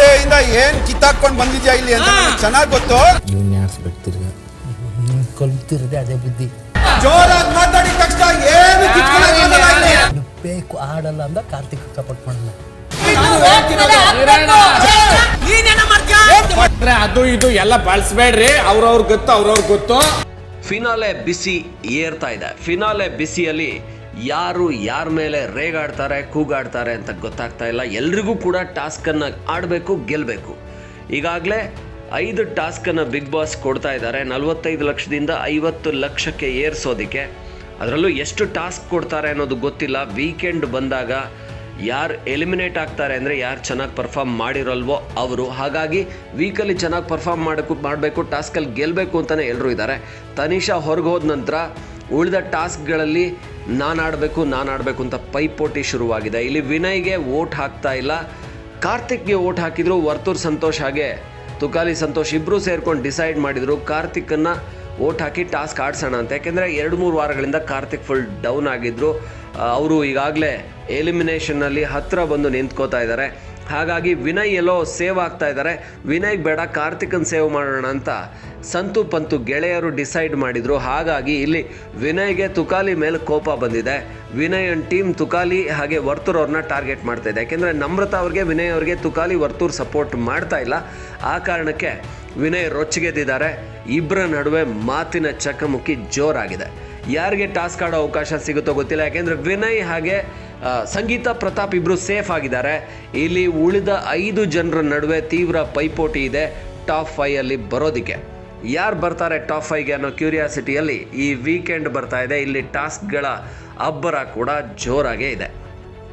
Day ಇಂದ ಏನ್ ಕಿತ್ತಾಕೊಂಡ್ ಬಂದಿದ್ಯಾ ಇಲ್ಲಿ ಅಂತ ಚೆನ್ನಾಗಿ ಗೊತ್ತು? ಇವ್ನ ಆಡ್ಸ್ಬೇಕು ತಿರ್ಗ ಕಲ್ತಿರದೆ ಅದೇ ಬುದ್ಧಿ. ಜೋರಾಗಿ ಮಾತಾಡಿದ ತಕ್ಷಣ ಏನು ಕಿತ್ಕೊಳಕ್ಕಾಗಲ್ಲ ಇಲ್ಲಿ. ಬೇಕು ಆಡಲ್ಲ ಅಂದ ಕಾರ್ತಿಕ್ ಸಪೋರ್ಟ್ ಮಾಡಲ್ಲ ಅದು ಇದು ಎಲ್ಲ ಬಳಸ್ಬೇಡ್ರಿ. ಅವ್ರವ್ರ ಗೊತ್ತು ಅವ್ರವ್ರ ಗೊತ್ತು. ಫಿನಾಲೆ ಬಿಸಿ ಏರ್ತಾ ಇದೆ. ಫಿನಾಲೆ ಬಿಸಿಯಲ್ಲಿ ಯಾರು ಯಾರ ಮೇಲೆ ರೇಗಾಡ್ತಾರೆ, ಕೂಗಾಡ್ತಾರೆ ಅಂತ ಗೊತ್ತಾಗ್ತಾ ಇಲ್ಲ. ಎಲ್ರಿಗೂ ಕೂಡ ಟಾಸ್ಕನ್ನು ಆಡಬೇಕು ಗೆಲ್ಲಬೇಕು ಈಗಾಗಲೇ ಐದು ಟಾಸ್ಕನ್ನು ಬಿಗ್ ಬಾಸ್ ಕೊಡ್ತಾ ಇದ್ದಾರೆ. ನಲವತ್ತೈದು ಲಕ್ಷದಿಂದ ಐವತ್ತು ಲಕ್ಷಕ್ಕೆ ಏರಿಸೋದಕ್ಕೆ. ಅದರಲ್ಲೂ ಎಷ್ಟು ಟಾಸ್ಕ್ ಕೊಡ್ತಾರೆ ಅನ್ನೋದು ಗೊತ್ತಿಲ್ಲ. ವೀಕೆಂಡ್ ಬಂದಾಗ ಯಾರು ಎಲಿಮಿನೇಟ್ ಆಗ್ತಾರೆ ಅಂದರೆ ಯಾರು ಚೆನ್ನಾಗಿ ಪರ್ಫಾರ್ಮ್ ಮಾಡಿರಲ್ವೋ ಅವರು. ಹಾಗಾಗಿ ವೀಕಲ್ಲಿ ಚೆನ್ನಾಗಿ ಪರ್ಫಾರ್ಮ್ ಮಾಡಬೇಕು ಮಾಡಬೇಕು ಟಾಸ್ಕಲ್ಲಿ ಗೆಲ್ಲಬೇಕು ಅಂತಲೇ ಎಲ್ಲರೂ ಇದ್ದಾರೆ. ತನಿಷಾ ಹೊರಗೆ ಹೋದ ನಂತರ ಉಳಿದ ಟಾಸ್ಕ್ಗಳಲ್ಲಿ ನಾನು ಆಡಬೇಕು ನಾನು ಆಡಬೇಕು ಅಂತ ಪೈಪೋಟಿ ಶುರುವಾಗಿದೆ. ಇಲ್ಲಿ ವಿನಯ್ಗೆ ವೋಟ್ ಹಾಕ್ತಾ ಇಲ್ಲ. ಕಾರ್ತಿಕ್ಗೆ ವೋಟ್ ಹಾಕಿದ್ರು ವರ್ತೂರ್ ಸಂತೋಷ್ ಹಾಗೆ. ತುಕಾಲಿ ಸಂತೋಷ್ ಇಬ್ಬರು ಸೇರ್ಕೊಂಡು ಡಿಸೈಡ್ ಮಾಡಿದರು ಕಾರ್ತಿಕ್ನ ವೋಟ್ ಹಾಕಿ ಟಾಸ್ಕ್ ಆಡಿಸೋಣ ಅಂತ. ಯಾಕೆಂದರೆ ಎರಡು ಮೂರು ವಾರಗಳಿಂದ ಕಾರ್ತಿಕ್ ಫುಲ್ ಡೌನ್ ಆಗಿದ್ದರು ಅವರು ಈಗಾಗಲೇ ಎಲಿಮಿನೇಷನ್ನಲ್ಲಿ ಹತ್ತಿರ ಬಂದು ನಿಂತ್ಕೋತಾ ಇದ್ದಾರೆ. ಹಾಗಾಗಿ ವಿನಯ್ ಎಲ್ಲೋ ಸೇವ್ ಆಗ್ತಾ ಇದ್ದಾರೆ. ವಿನಯ್ ಬೇಡ, ಕಾರ್ತಿಕನ್ ಸೇವ್ ಮಾಡೋಣ ಅಂತ ಸಂತು ಪಂತು ಗೆಳೆಯರು ಡಿಸೈಡ್ ಮಾಡಿದರು. ಹಾಗಾಗಿ ಇಲ್ಲಿ ವಿನಯ್ಗೆ ತುಕಾಲಿ ಮೇಲೆ ಕೋಪ ಬಂದಿದೆ. ವಿನಯ್ ಅಂಡ್ ಟೀಮ್ ತುಕಾಲಿ ಹಾಗೆ ವರ್ತೂರ್ ಅವ್ರನ್ನ ಟಾರ್ಗೆಟ್ ಮಾಡ್ತಾ ಇದೆ. ಯಾಕೆಂದರೆ ನಮ್ರತಾ ಅವ್ರಿಗೆ, ವಿನಯ್ ಅವ್ರಿಗೆ ತುಕಾಲಿ ವರ್ತೂರ್ ಸಪೋರ್ಟ್ ಮಾಡ್ತಾ ಇಲ್ಲ. ಆ ಕಾರಣಕ್ಕೆ ವಿನಯ್ ರೊಚ್ಚಿಗೆದ್ದಿದ್ದಾರೆ. ಇಬ್ಬರ ನಡುವೆ ಮಾತಿನ ಚಕಮುಕಿ ಜೋರಾಗಿದೆ. ಯಾರಿಗೆ ಟಾಸ್ಕ್ ಆಡೋ ಅವಕಾಶ ಸಿಗುತ್ತೋ ಗೊತ್ತಿಲ್ಲ, ಯಾಕೆಂದರೆ ವಿನಯ್ ಹಾಗೆ ಸಂಗೀತ ಪ್ರತಾಪ್ ಇಬ್ಬರು ಸೇಫ್ ಆಗಿದ್ದಾರೆ. ಇಲ್ಲಿ ಉಳಿದ ಐದು ಜನರ ನಡುವೆ ತೀವ್ರ ಪೈಪೋಟಿ ಇದೆ ಟಾಪ್ ಫೈವ್ ಅಲ್ಲಿ ಬರೋದಕ್ಕೆ. ಯಾರು ಬರ್ತಾರೆ ಟಾಪ್ ಫೈವ್ಗೆ ಅನ್ನೋ ಕ್ಯೂರಿಯಾಸಿಟಿಯಲ್ಲಿ ಈ ವೀಕೆಂಡ್ ಬರ್ತಾ ಇದೆ. ಇಲ್ಲಿ ಟಾಸ್ಕ್ಗಳ ಅಬ್ಬರ ಕೂಡ ಜೋರಾಗೇ ಇದೆ.